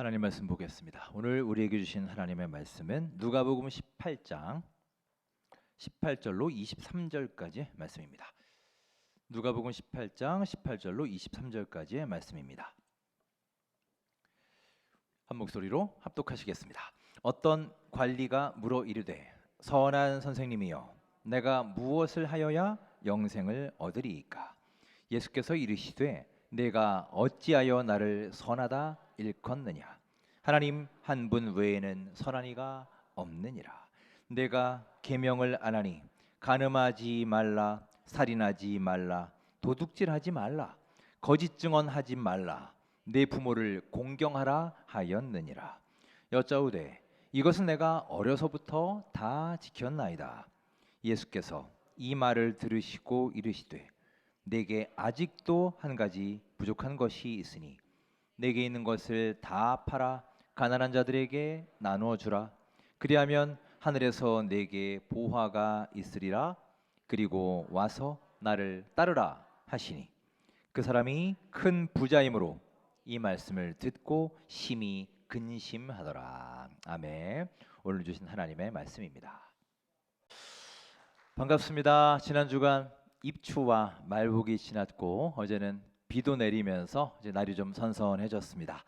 하나님 말씀 보겠습니다. 오늘 우리에게 주신 하나님의 말씀은 누가복음 18장 18절로 23절까지 말씀입니다. 누가복음 18장 18절로 23절까지의 말씀입니다. 한 목소리로 합독하시겠습니다. 어떤 관리가 물어 이르되 선한 선생님이여 내가 무엇을 하여야 영생을 얻으리이까 예수께서 이르시되 내가 어찌하여 나를 선하다 일컫느냐? 하나님 한 분 외에는 선한 이가 없느니라. 내가 계명을 안 하니 간음하지 말라 살인하지 말라 도둑질하지 말라 거짓 증언하지 말라 내 부모를 공경하라 하였느니라. 여짜오되 이것은 내가 어려서부터 다 지켰나이다. 예수께서 이 말을 들으시고 이르시되 내게 아직도 한 가지 부족한 것이 있으니 내게 있는 것을 다 팔아 가난한 자들에게 나누어 주라. 그리하면 하늘에서 내게 보화가 있으리라. 그리고 와서 나를 따르라 하시니. 그 사람이 큰 부자이므로 이 말씀을 듣고 심히 근심하더라. 아멘. 오늘 주신 하나님의 말씀입니다. 반갑습니다. 지난 주간 입추와 말복이 지났고 어제는 비도 내리면서 이제 날이 좀 선선해졌습니다.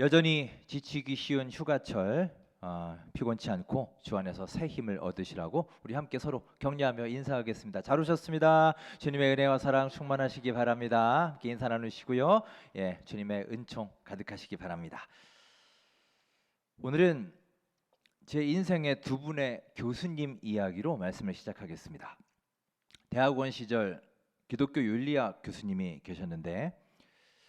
여전히 지치기 쉬운 휴가철 어, 피곤치 않고 주 안에서 새 힘을 얻으시라고 우리 함께 서로 격려하며 인사하겠습니다. 잘 오셨습니다. 주님의 은혜와 사랑 충만하시기 바랍니다. 함께 인사 나누시고요. 예, 주님의 은총 가득하시기 바랍니다. 오늘은 제 인생의 두 분의 교수님 이야기로 말씀을 시작하겠습니다. 대학원 시절 기독교 윤리학 교수님이 계셨는데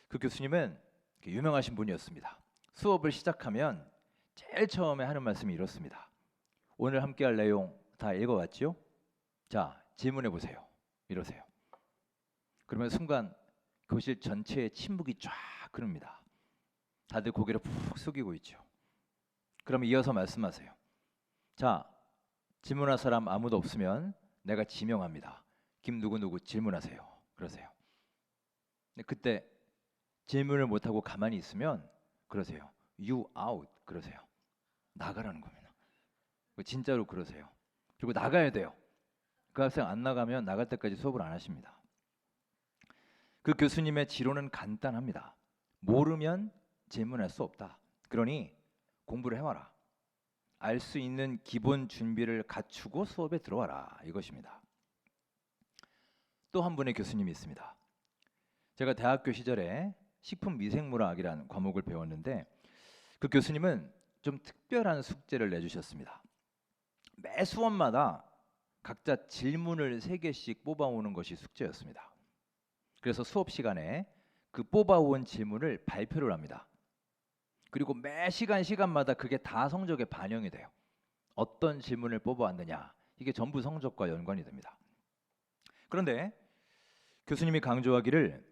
그 교수님은 유명하신 분이었습니다. 수업을 시작하면 제일 처음에 하는 말씀이 이렇습니다. 오늘 함께 할 내용 다 읽어왔죠? 자 질문해 보세요. 이러세요. 그러면 순간 교실 전체에 침묵이 쫙 흐릅니다. 다들 고개를 푹 숙이고 있죠. 그러면 이어서 말씀하세요. 자 질문할 사람 아무도 없으면 내가 지명합니다. 김 누구 누구 질문하세요. 그러세요. 근데 그때 질문을 못 하고 가만히 있으면 그러세요. You out 그러세요. 나가라는 겁니다. 진짜로 그러세요. 그리고 나가야 돼요. 그 학생 안 나가면 나갈 때까지 수업을 안 하십니다. 그 교수님의 지론은 간단합니다. 모르면 질문할 수 없다. 그러니 공부를 해와라. 알 수 있는 기본 준비를 갖추고 수업에 들어와라. 이것입니다. 또 한 분의 교수님이 있습니다. 제가 대학교 시절에 식품 미생물학이라는 과목을 배웠는데 그 교수님은 좀 특별한 숙제를 내주셨습니다. 매 수업마다 각자 질문을 세 개씩 뽑아오는 것이 숙제였습니다. 그래서 수업 시간에 그 뽑아온 질문을 발표를 합니다. 그리고 매 시간 시간마다 그게 다 성적에 반영이 돼요. 어떤 질문을 뽑아왔느냐 이게 전부 성적과 연관이 됩니다. 그런데 교수님이 강조하기를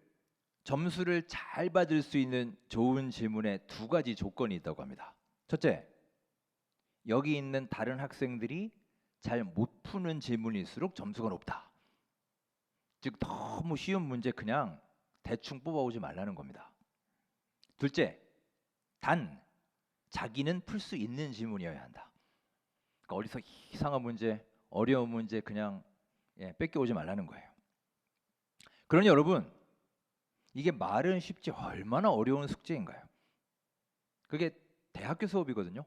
점수를 잘 받을 수 있는 좋은 질문에 두 가지 조건이 있다고 합니다. 첫째, 여기 있는 다른 학생들이 잘 못 푸는 질문일수록 점수가 높다. 즉 너무 쉬운 문제 그냥 대충 뽑아오지 말라는 겁니다. 둘째, 단 자기는 풀 수 있는 질문이어야 한다. 그러니까 어디서 이상한 문제, 어려운 문제 그냥 예, 뺏겨오지 말라는 거예요. 그러니 여러분 이게 말은 쉽지 얼마나 어려운 숙제인가요? 그게 대학교 수업이거든요.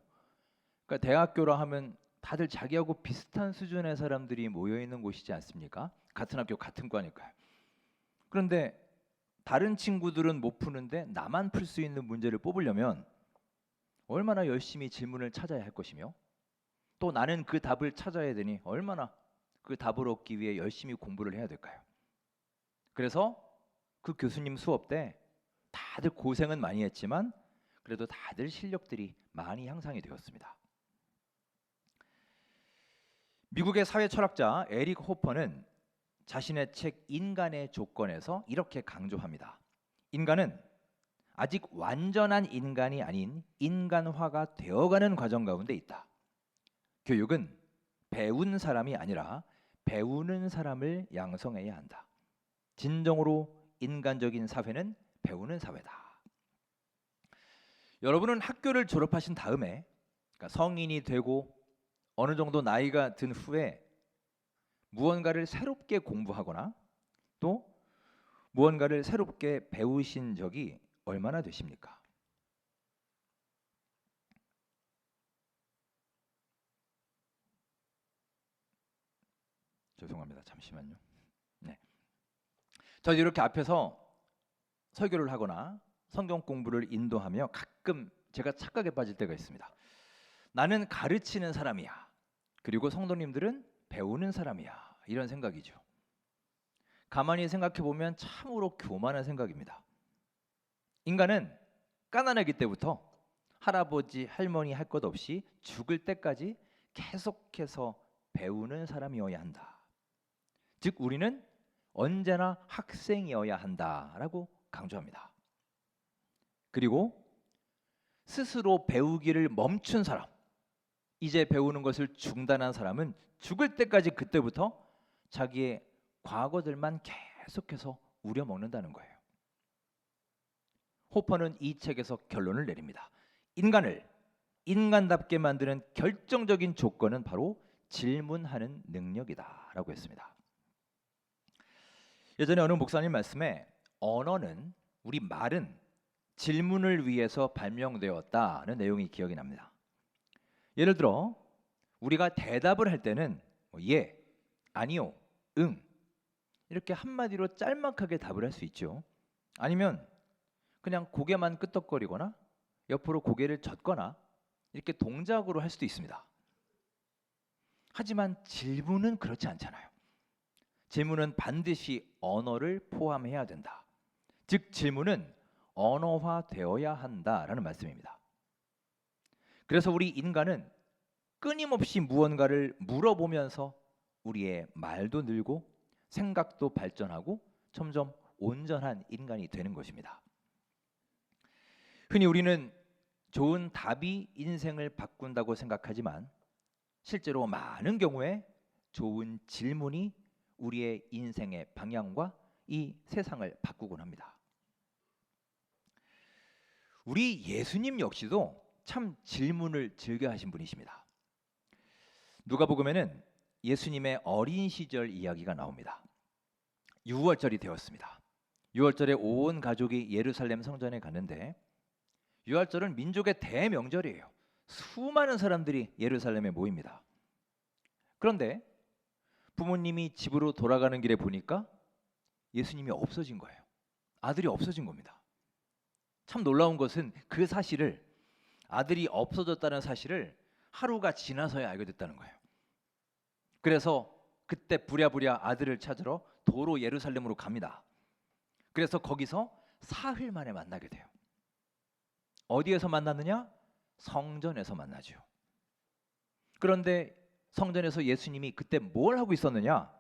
그러니까 대학교라 하면 다들 자기하고 비슷한 수준의 사람들이 모여 있는 곳이지 않습니까? 같은 학교 같은 과니까요. 그런데 다른 친구들은 못 푸는데 나만 풀 수 있는 문제를 뽑으려면 얼마나 열심히 질문을 찾아야 할 것이며 또 나는 그 답을 찾아야 되니 얼마나 그 답을 얻기 위해 열심히 공부를 해야 될까요? 그래서 그 교수님 수업 때 다들 고생은 많이 했지만 그래도 다들 실력들이 많이 향상이 되었습니다. 미국의 사회 철학자 에릭 호퍼는 자신의 책 인간의 조건에서 이렇게 강조합니다. 인간은 아직 완전한 인간이 아닌 인간화가 되어가는 과정 가운데 있다. 교육은 배운 사람이 아니라 배우는 사람을 양성해야 한다. 진정으로 인간적인 사회는 배우는 사회다. 여러분은 학교를 졸업하신 다음에 그러니까 성인이 되고 어느 정도 나이가 든 후에 무언가를 새롭게 공부하거나 또 무언가를 새롭게 배우신 적이 얼마나 되십니까? 죄송합니다. 잠시만요. 네. 저 이렇게 앞에서 설교를 하거나 성경 공부를 인도하며 가끔 제가 착각에 빠질 때가 있습니다. 나는 가르치는 사람이야. 그리고 성도님들은 배우는 사람이야. 이런 생각이죠. 가만히 생각해 보면 참으로 교만한 생각입니다. 인간은 까나나기 때부터 할아버지, 할머니 할 것 없이 죽을 때까지 계속해서 배우는 사람이어야 한다. 즉 우리는 언제나 학생이어야 한다라고 강조합니다. 그리고 스스로 배우기를 멈춘 사람, 이제 배우는 것을 중단한 사람은 죽을 때까지 그때부터 자기의 과거들만 계속해서 우려먹는다는 거예요. 호퍼는 이 책에서 결론을 내립니다. 인간을 인간답게 만드는 결정적인 조건은 바로 질문하는 능력이다라고 했습니다. 예전에 어느 목사님 말씀에 언어는 우리 말은 질문을 위해서 발명되었다는 내용이 기억이 납니다. 예를 들어 우리가 대답을 할 때는 뭐 예, 아니요, 응 이렇게 한마디로 짤막하게 답을 할 수 있죠. 아니면 그냥 고개만 끄덕거리거나 옆으로 고개를 젓거나 이렇게 동작으로 할 수도 있습니다. 하지만 질문은 그렇지 않잖아요. 질문은 반드시 언어를 포함해야 된다. 즉 질문은 언어화되어야 한다라는 말씀입니다. 그래서 우리 인간은 끊임없이 무언가를 물어보면서 우리의 말도 늘고 생각도 발전하고 점점 온전한 인간이 되는 것입니다. 흔히 우리는 좋은 답이 인생을 바꾼다고 생각하지만 실제로 많은 경우에 좋은 질문이 우리의 인생의 방향과 이 세상을 바꾸곤 합니다. 우리 예수님 역시도 참 질문을 즐겨 하신 분이십니다. 누가복음에는 예수님의 어린 시절 이야기가 나옵니다. 6월절이 되었습니다. 6월절에 온 가족이 예루살렘 성전에 갔는데 6월절은 민족의 대명절이에요. 수많은 사람들이 예루살렘에 모입니다. 그런데 부모님이 집으로 돌아가는 길에 보니까 예수님이 없어진 거예요. 아들이 없어진 겁니다. 참 놀라운 것은 그 사실을 아들이 없어졌다는 사실을 하루가 지나서야 알게 됐다는 거예요. 그래서 그때 부랴부랴 아들을 찾으러 도로 예루살렘으로 갑니다. 그래서 거기서 사흘 만에 만나게 돼요. 어디에서 만났느냐? 성전에서 만나죠. 그런데 성전에서 예수님이 그때 뭘 하고 있었느냐?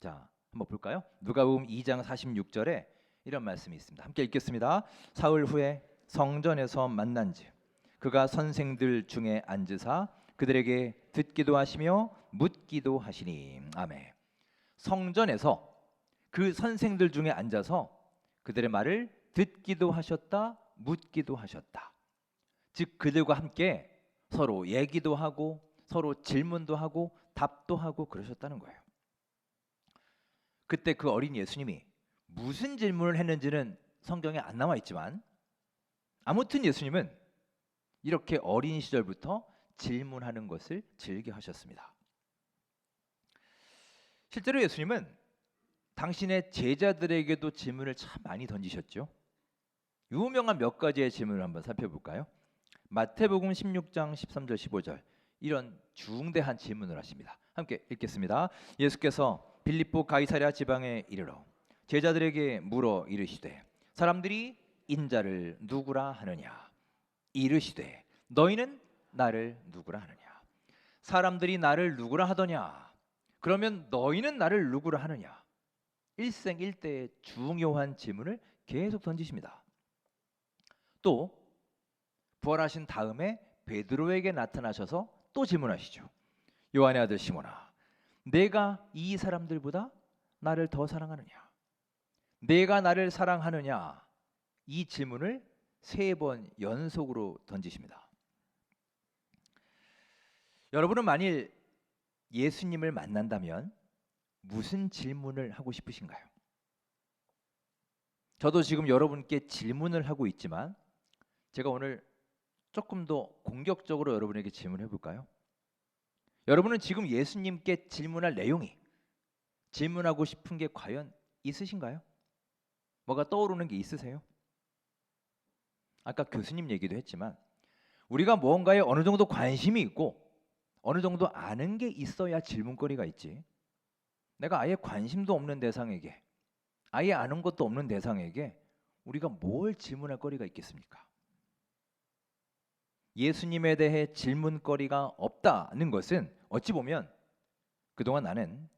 자, 한번 볼까요? 누가복음 2장 46절에 이런 말씀이 있습니다. 함께 읽겠습니다. 사흘 후에 성전에서 만난즉 그가 선생들 중에 앉으사 그들에게 듣기도 하시며 묻기도 하시니 아멘. 성전에서 그 선생들 중에 앉아서 그들의 말을 듣기도 하셨다, 묻기도 하셨다. 즉 그들과 함께 서로 얘기도 하고 서로 질문도 하고 답도 하고 그러셨다는 거예요. 그때 그 어린 예수님이 무슨 질문을 했는지는 성경에 안 나와 있지만 아무튼 예수님은 이렇게 어린 시절부터 질문하는 것을 즐겨 하셨습니다. 실제로 예수님은 당신의 제자들에게도 질문을 참 많이 던지셨죠. 유명한 몇 가지의 질문을 한번 살펴볼까요? 마태복음 16장 13절 15절 이런 중대한 질문을 하십니다. 함께 읽겠습니다. 예수께서 빌립보 가이사랴 지방에 이르러 제자들에게 물어 이르시되 사람들이 인자를 누구라 하느냐 이르시되 너희는 나를 누구라 하느냐 사람들이 나를 누구라 하더냐 그러면 너희는 나를 누구라 하느냐 일생일대의 중요한 질문을 계속 던지십니다. 또 부활하신 다음에 베드로에게 나타나셔서 또 질문하시죠. 요한의 아들 시몬아, 내가 이 사람들보다 나를 더 사랑하느냐? 내가 나를 사랑하느냐? 이 질문을 세 번 연속으로 던지십니다. 여러분은 만일 예수님을 만난다면 무슨 질문을 하고 싶으신가요? 저도 지금 여러분께 질문을 하고 있지만 제가 오늘 조금 더 공격적으로 여러분에게 질문해 볼까요? 여러분은 지금 예수님께 질문할 내용이 질문하고 싶은 게 과연 있으신가요? 뭐가 떠오르는 게 있으세요? 아까 교수님 얘기도 했지만 우리가 무언가에 어느 정도 관심이 있고 어느 정도 아는 게 있어야 질문거리가 있지. 내가 아예 관심도 없는 대상에게 아예 아는 것도 없는 대상에게 우리가 뭘 질문할 거리가 있겠습니까? 예수님에 대해 질문거리가 없다는 것은 어찌 보면 그동안 나는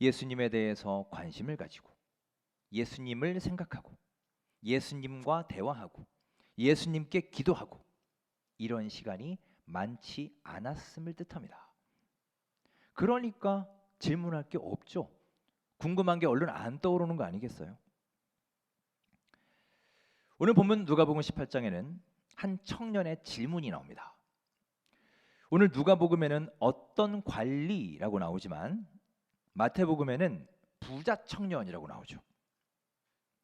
예수님에 대해서 관심을 가지고 예수님을 생각하고 예수님과 대화하고 예수님께 기도하고 이런 시간이 많지 않았음을 뜻합니다. 그러니까 질문할 게 없죠. 궁금한 게 얼른 안 떠오르는 거 아니겠어요? 오늘 본문 누가복음 18장에는 한 청년의 질문이 나옵니다. 오늘 누가복음에는 어떤 관리라고 나오지만 마태복음에는 부자 청년이라고 나오죠.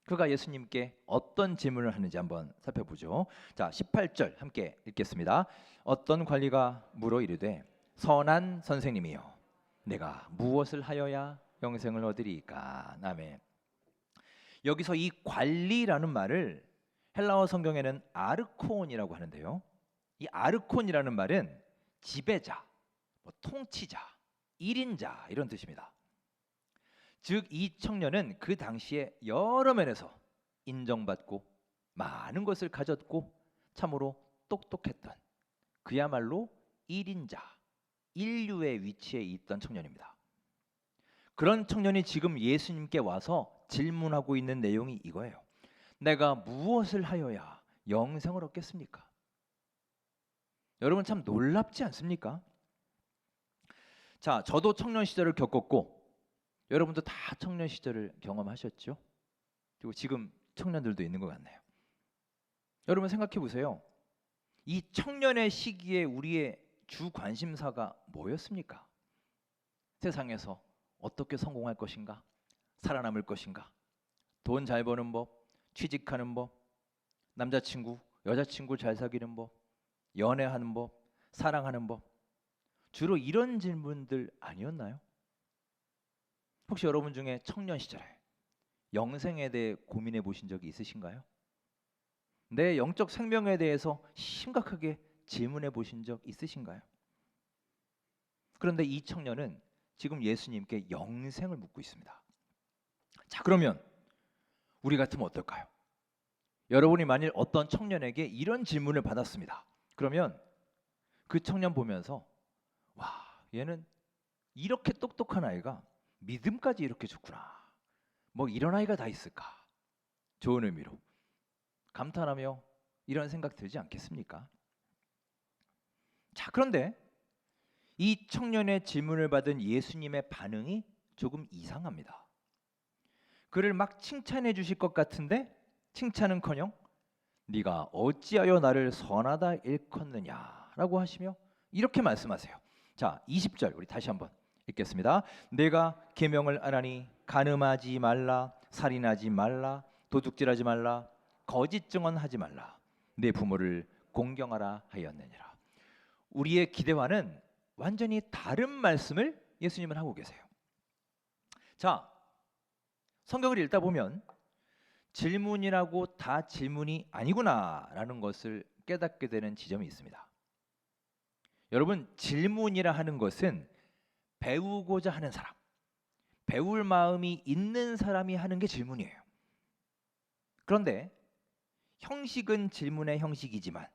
그가 예수님께 어떤 질문을 하는지 한번 살펴보죠. 자, 18절 함께 읽겠습니다. 어떤 관리가 물어 이르되 선한 선생님이여 내가 무엇을 하여야 영생을 얻으리까? 아멘. 여기서 이 관리라는 말을 헬라어 성경에는 아르콘이라고 하는데요. 이 아르콘이라는 말은 지배자, 뭐 통치자, 일인자 이런 뜻입니다. 즉 이 청년은 그 당시에 여러 면에서 인정받고 많은 것을 가졌고 참으로 똑똑했던 그야말로 일인자, 인류의 위치에 있던 청년입니다. 그런 청년이 지금 예수님께 와서 질문하고 있는 내용이 이거예요. 내가 무엇을 하여야 영생을 얻겠습니까? 여러분 참 놀랍지 않습니까? 자, 저도 청년 시절을 겪었고 여러분도 다 청년 시절을 경험하셨죠? 그리고 지금 청년들도 있는 것 같네요. 여러분 생각해 보세요. 이 청년의 시기에 우리의 주 관심사가 뭐였습니까? 세상에서 어떻게 성공할 것인가? 살아남을 것인가? 돈 잘 버는 법, 취직하는 법, 남자친구, 여자친구 잘 사귀는 법, 연애하는 법, 사랑하는 법. 주로 이런 질문들 아니었나요? 혹시 여러분 중에 청년 시절에 영생에 대해 고민해 보신 적이 있으신가요? 내 영적 생명에 대해서 심각하게 질문해 보신 적 있으신가요? 그런데 이 청년은 지금 예수님께 영생을 묻고 있습니다. 자, 그러면 우리 같으면 어떨까요? 여러분이 만일 어떤 청년에게 이런 질문을 받았습니다. 그러면 그 청년 보면서 와, 얘는 이렇게 똑똑한 아이가 믿음까지 이렇게 좋구나. 뭐 이런 아이가 다 있을까? 좋은 의미로 감탄하며 이런 생각 들지 않겠습니까? 자, 그런데 이 청년의 질문을 받은 예수님의 반응이 조금 이상합니다. 그를 막 칭찬해 주실 것 같은데 칭찬은커녕 네가 어찌하여 나를 선하다 일컫느냐라고 하시며 이렇게 말씀하세요. 자, 20절 우리 다시 한번 읽겠습니다. 내가 계명을 안하니 간음하지 말라, 살인하지 말라, 도둑질하지 말라, 거짓 증언하지 말라, 내 부모를 공경하라 하였느니라. 우리의 기대와는 완전히 다른 말씀을 예수님은 하고 계세요. 자, 성경을 읽다 보면 질문이라고 다 질문이 아니구나라는 것을 깨닫게 되는 지점이 있습니다. 여러분, 질문이라 하는 것은 배우고자 하는 사람, 배울 마음이 있는 사람이 하는 게 질문이에요. 그런데 형식은 질문의 형식이지만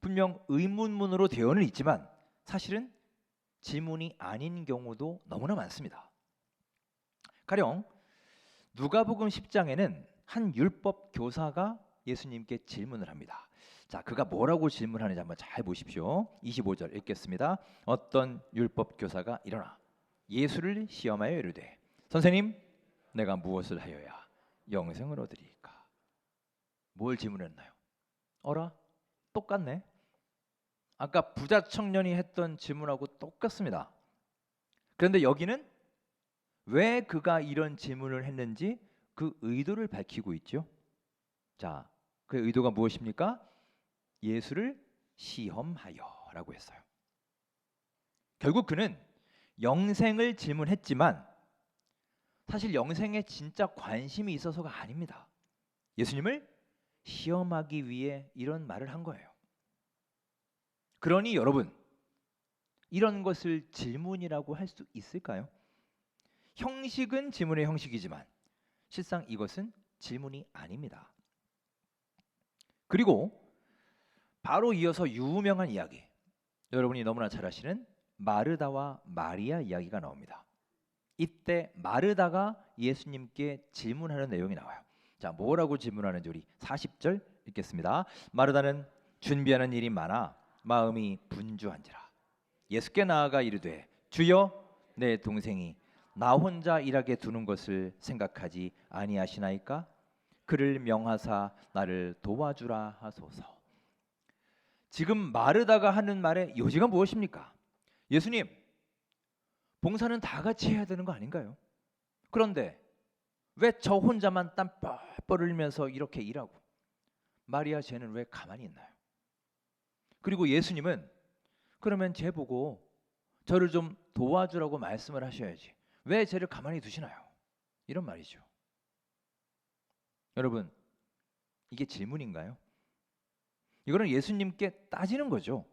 분명 의문문으로 되어는 있지만 사실은 질문이 아닌 경우도 너무나 많습니다. 가령 누가복음 10장에는 한 율법 교사가 예수님께 질문을 합니다. 자, 그가 뭐라고 질문하는지 한번 잘 보십시오. 25절 읽겠습니다. 어떤 율법 교사가 일어나 예수를 시험하여 이르되 선생님 내가 무엇을 하여야 영생을 얻으리까? 뭘 질문했나요? 어라 똑같네. 아까 부자 청년이 했던 질문하고 똑같습니다. 그런데 여기는 왜 그가 이런 질문을 했는지 그 의도를 밝히고 있죠. 자, 그 의도가 무엇입니까? 예수를 시험하여라고 했어요. 결국 그는 영생을 질문했지만 사실 영생에 진짜 관심이 있어서가 아닙니다. 예수님을 시험하기 위해 이런 말을 한 거예요. 그러니 여러분 이런 것을 질문이라고 할 수 있을까요? 형식은 질문의 형식이지만 실상 이것은 질문이 아닙니다. 그리고 바로 이어서 유명한 이야기 여러분이 너무나 잘 아시는 마르다와 마리아 이야기가 나옵니다. 이때 마르다가 예수님께 질문하는 내용이 나와요. 자, 뭐라고 질문하는지 우리 40절 읽겠습니다. 마르다는 준비하는 일이 많아 마음이 분주한지라. 예수께 나아가 이르되 주여 내 동생이 나 혼자 일하게 두는 것을 생각하지 아니하시나이까? 그를 명하사 나를 도와주라 하소서. 지금 마르다가 하는 말의 요지가 무엇입니까? 예수님, 봉사는 다 같이 해야 되는 거 아닌가요? 그런데 왜 저 혼자만 땀 뻘뻘 흘리면서 이렇게 일하고 마리아 쟤는 왜 가만히 있나요? 그리고 예수님은 그러면 쟤 보고 저를 좀 도와주라고 말씀을 하셔야지. 왜 쟤를 가만히 두시나요? 이런 말이죠. 여러분, 이게 질문인가요? 이거는 예수님께 따지는 거죠.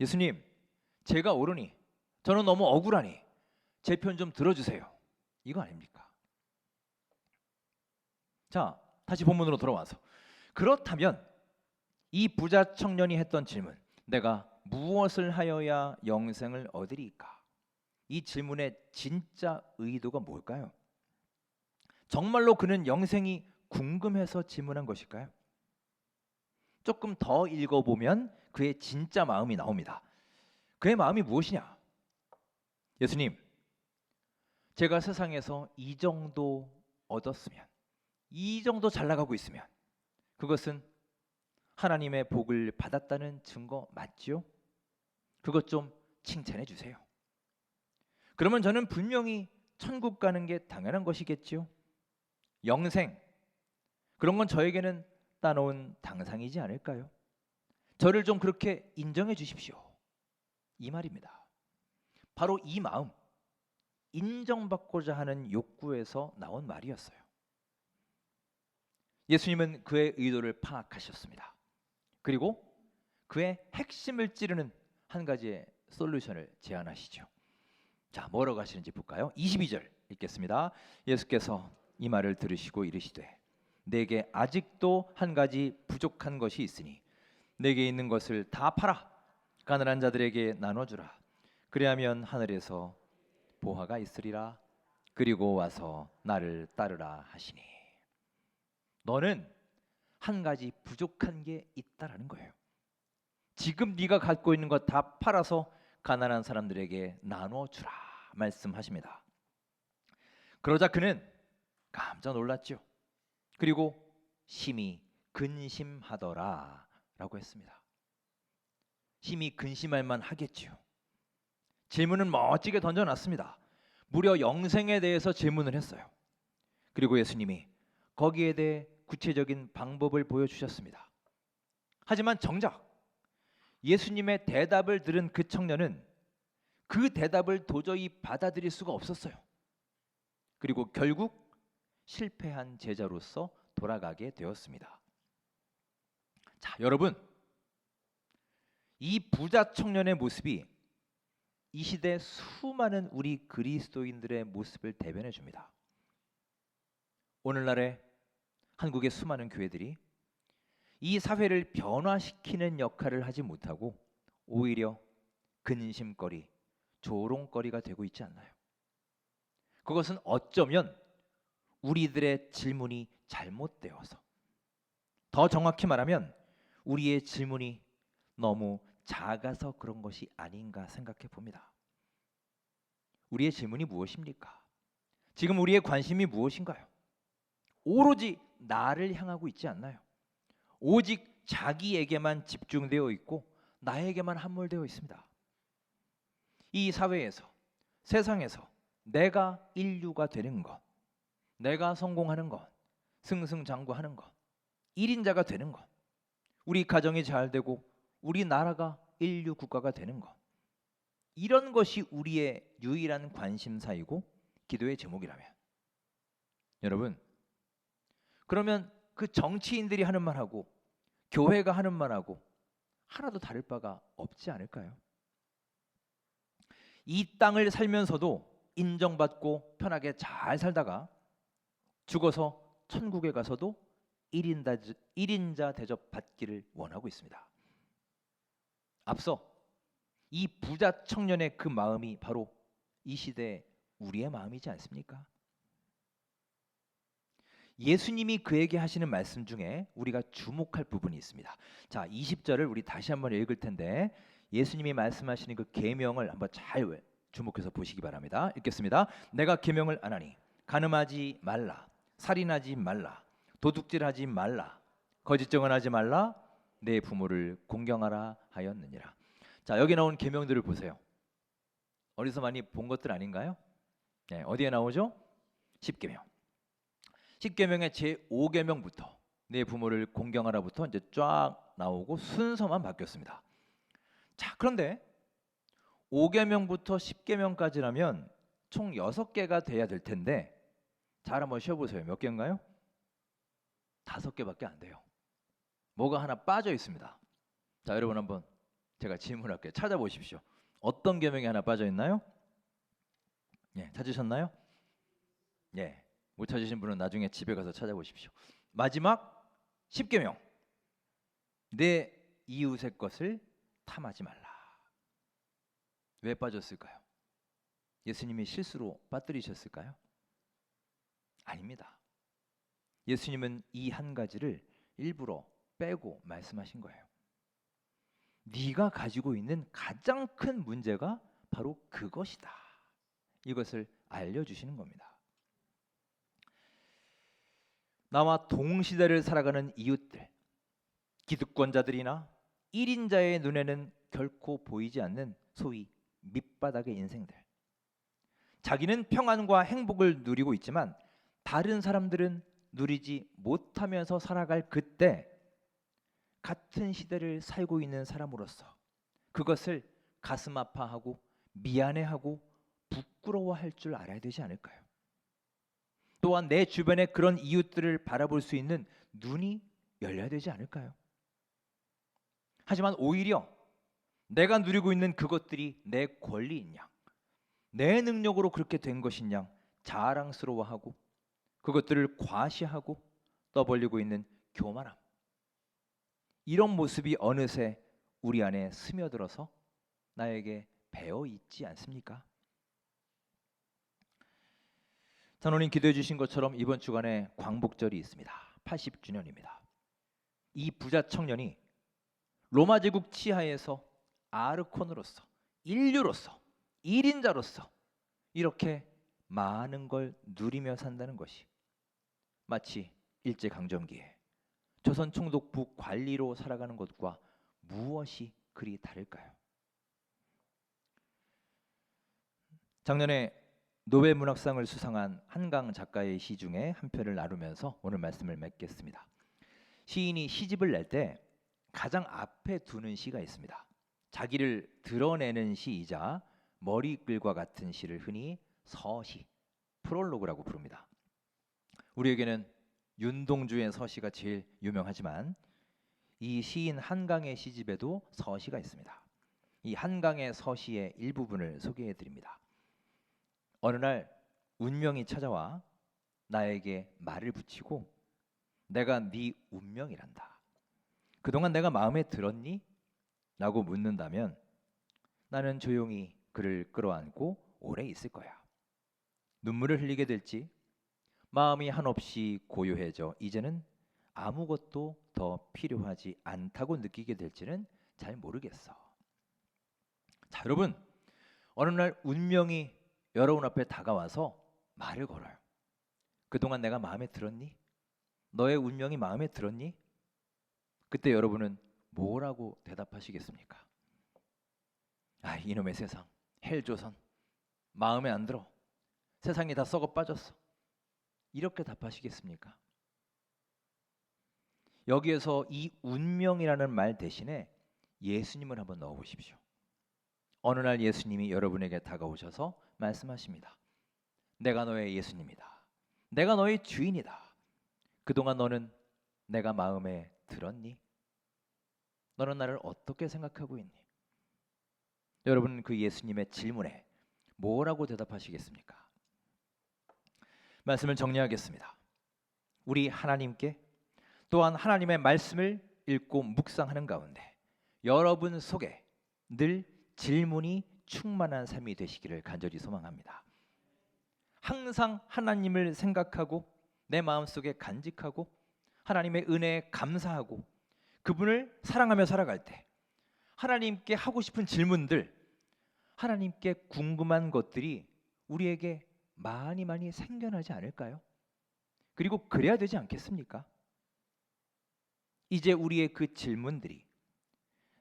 예수님, 제가 옳으니 저는 너무 억울하니 제 편 좀 들어주세요. 이거 아닙니까? 자, 다시 본문으로 돌아와서 그렇다면 이 부자 청년이 했던 질문, 내가 무엇을 하여야 영생을 얻으리까? 이 질문의 진짜 의도가 뭘까요? 정말로 그는 영생이 궁금해서 질문한 것일까요? 조금 더 읽어보면 그의 진짜 마음이 나옵니다. 그의 마음이 무엇이냐? 예수님, 제가 세상에서 이 정도 얻었으면, 이 정도 잘 나가고 있으면, 그것은 하나님의 복을 받았다는 증거 맞지요? 그것 좀 칭찬해 주세요. 그러면 저는 분명히 천국 가는 게 당연한 것이겠지요. 영생 그런 건 저에게는 따놓은 당상이지 않을까요? 저를 좀 그렇게 인정해 주십시오. 이 말입니다. 바로 이 마음 인정받고자 하는 욕구에서 나온 말이었어요. 예수님은 그의 의도를 파악하셨습니다. 그리고 그의 핵심을 찌르는 한 가지의 솔루션을 제안하시죠. 자, 뭐라고 하시는지 볼까요? 22절 읽겠습니다. 예수께서 이 말을 들으시고 이르시되 내게 아직도 한 가지 부족한 것이 있으니 내게 있는 것을 다 팔아 가난한 자들에게 나눠 주라. 그리하면 하늘에서 보화가 있으리라. 그리고 와서 나를 따르라 하시니 너는 한 가지 부족한 게 있다라는 거예요. 지금 네가 갖고 있는 것 다 팔아서 가난한 사람들에게 나눠 주라 말씀하십니다. 그러자 그는 깜짝 놀랐죠. 그리고 심히 근심하더라라고 했습니다. 심히 근심할 만 하겠지요. 질문은 멋지게 던져놨습니다. 무려 영생에 대해서 질문을 했어요. 그리고 예수님이 거기에 대해 구체적인 방법을 보여주셨습니다. 하지만 정작 예수님의 대답을 들은 그 청년은 그 대답을 도저히 받아들일 수가 없었어요. 그리고 결국 실패한 제자로서 돌아가게 되었습니다. 자, 여러분. 이 부자 청년의 모습이 이 시대 수많은 우리 그리스도인들의 모습을 대변해 줍니다. 오늘날의 한국의 수많은 교회들이 이 사회를 변화시키는 역할을 하지 못하고 오히려 근심거리, 조롱거리가 되고 있지 않나요? 그것은 어쩌면 우리들의 질문이 잘못되어서 더 정확히 말하면 우리의 질문이 너무 작아서 그런 것이 아닌가 생각해 봅니다. 우리의 질문이 무엇입니까? 지금 우리의 관심이 무엇인가요? 오로지 나를 향하고 있지 않나요? 오직 자기에게만 집중되어 있고 나에게만 함몰되어 있습니다. 이 사회에서 세상에서 내가 인류가 되는 것, 내가 성공하는 것, 승승장구하는 것, 1인자가 되는 것, 우리 가정이 잘 되고 우리 나라가 인류 국가가 되는 것. 이런 것이 우리의 유일한 관심사이고 기도의 제목이라면 여러분 그러면 그 정치인들이 하는 말하고 교회가 하는 말하고 하나도 다를 바가 없지 않을까요? 이 땅을 살면서도 인정받고 편하게 잘 살다가 죽어서 천국에 가서도 1인자, 1인자 대접 받기를 원하고 있습니다. 앞서 이 부자 청년의 그 마음이 바로 이 시대의 우리의 마음이지 않습니까? 예수님이 그에게 하시는 말씀 중에 우리가 주목할 부분이 있습니다. 자, 20절을 우리 다시 한번 읽을 텐데 예수님이 말씀하시는 그 계명을 한번 잘 주목해서 보시기 바랍니다. 읽겠습니다. 내가 계명을 안 하니 간음하지 말라, 살인하지 말라, 도둑질하지 말라, 거짓 증언하지 말라, 내 부모를 공경하라 하였느니라. 자, 여기 나온 계명들을 보세요. 어디서 많이 본 것들 아닌가요? 네, 어디에 나오죠? 10계명. 10계명의 제 5계명부터 내 부모를 공경하라부터 이제 쫙 나오고 순서만 바뀌었습니다. 자, 그런데 5계명부터 10계명까지라면 총 6개가 돼야 될 텐데 잘 한번 쉬어 보세요. 몇 개인가요? 다섯 개밖에 안 돼요. 뭐가 하나 빠져 있습니다. 자, 여러분 한번 제가 질문할게요. 찾아보십시오. 어떤 계명이 하나 빠져 있나요? 예, 찾으셨나요? 예. 못 찾으신 분은 나중에 집에 가서 찾아보십시오. 마지막 10계명. 내 이웃의 것을 탐하지 말라. 왜 빠졌을까요? 예수님이 실수로 빠뜨리셨을까요? 아닙니다. 예수님은 이 한 가지를 일부러 빼고 말씀하신 거예요. 네가 가지고 있는 가장 큰 문제가 바로 그것이다. 이것을 알려 주시는 겁니다. 나와 동시대를 살아가는 이웃들, 기득권자들이나 1인자의 눈에는 결코 보이지 않는 소위 밑바닥의 인생들. 자기는 평안과 행복을 누리고 있지만 다른 사람들은 누리지 못하면서 살아갈 그때 같은 시대를 살고 있는 사람으로서 그것을 가슴 아파하고 미안해하고 부끄러워할 줄 알아야 되지 않을까요? 또한 내 주변에 그런 이웃들을 바라볼 수 있는 눈이 열려야 되지 않을까요? 하지만 오히려 내가 누리고 있는 그것들이 내 권리인 양, 내 능력으로 그렇게 된 것인 양 자랑스러워하고 그것들을 과시하고 떠벌리고 있는 교만함. 이런 모습이 어느새 우리 안에 스며들어서 나에게 배어 있지 않습니까? 선원님 기도해 주신 것처럼 이번 주간에 광복절이 있습니다. 80주년입니다. 이 부자 청년이 로마 제국 치하에서 아르콘으로서 인류로서 1인자로서 이렇게 많은 걸 누리며 산다는 것이 마치 일제 강점기에 조선 총독부 관리로 살아가는 것과 무엇이 그리 다를까요? 작년에 노벨 문학상을 수상한 한강 작가의 시 중에 한 편을 나누면서 오늘 말씀을 맺겠습니다. 시인이 시집을 낼 때 가장 앞에 두는 시가 있습니다. 자기를 드러내는 시이자 머리글과 같은 시를 흔히 서시, 프롤로그라고 부릅니다. 우리에게는 윤동주의 서시가 제일 유명하지만 이 시인 한강의 시집에도 서시가 있습니다. 이 한강의 서시의 일부분을 소개해 드립니다. 어느 날 운명이 찾아와 나에게 말을 붙이고 내가 네 운명이란다. 그동안 내가 마음에 들었니? 라고 묻는다면 나는 조용히 그를 끌어안고 오래 있을 거야. 눈물을 흘리게 될지 마음이 한없이 고요해져 이제는 아무것도 더 필요하지 않다고 느끼게 될지는 잘 모르겠어. 자, 여러분. 어느 날 운명이 여러분 앞에 다가와서 말을 걸어요. 그동안 내가 마음에 들었니? 너의 운명이 마음에 들었니? 그때 여러분은 뭐라고 대답하시겠습니까? 아, 이놈의 세상, 헬조선, 마음에 안 들어. 세상이 다 썩어 빠졌어. 이렇게 답하시겠습니까? 여기에서 이 운명이라는 말 대신에 예수님을 한번 넣어 보십시오. 어느 날 예수님이 여러분에게 다가오셔서 말씀하십니다. 내가 너의 예수님이다. 내가 너의 주인이다. 그동안 너는 내가 마음에 들었니? 너는 나를 어떻게 생각하고 있니? 여러분 그 예수님의 질문에 뭐라고 대답하시겠습니까? 말씀을 정리하겠습니다. 우리 하나님께 또한 하나님의 말씀을 읽고 묵상하는 가운데 여러분 속에 늘 질문이 충만한 삶이 되시기를 간절히 소망합니다. 항상 하나님을 생각하고 내 마음속에 간직하고 하나님의 은혜에 감사하고 그분을 사랑하며 살아갈 때 하나님께 하고 싶은 질문들 하나님께 궁금한 것들이 우리에게 많이 많이 생겨나지 않을까요? 그리고 그래야 되지 않겠습니까? 이제 우리의 그 질문들이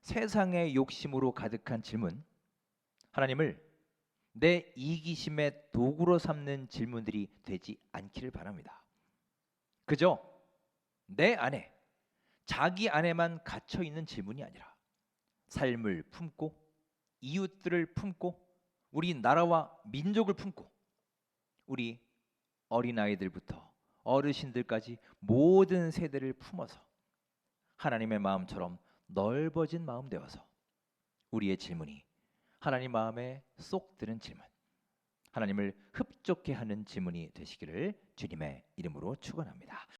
세상의 욕심으로 가득한 질문, 하나님을 내 이기심의 도구로 삼는 질문들이 되지 않기를 바랍니다. 그저 내 안에 자기 안에만 갇혀 있는 질문이 아니라 삶을 품고 이웃들을 품고 우리 나라와 민족을 품고 우리 어린아이들부터 어르신들까지 모든 세대를 품어서 하나님의 마음처럼 넓어진 마음 되어서 우리의 질문이 하나님 마음에 쏙 드는 질문, 하나님을 흡족해 하는 질문이 되시기를 주님의 이름으로 축원합니다.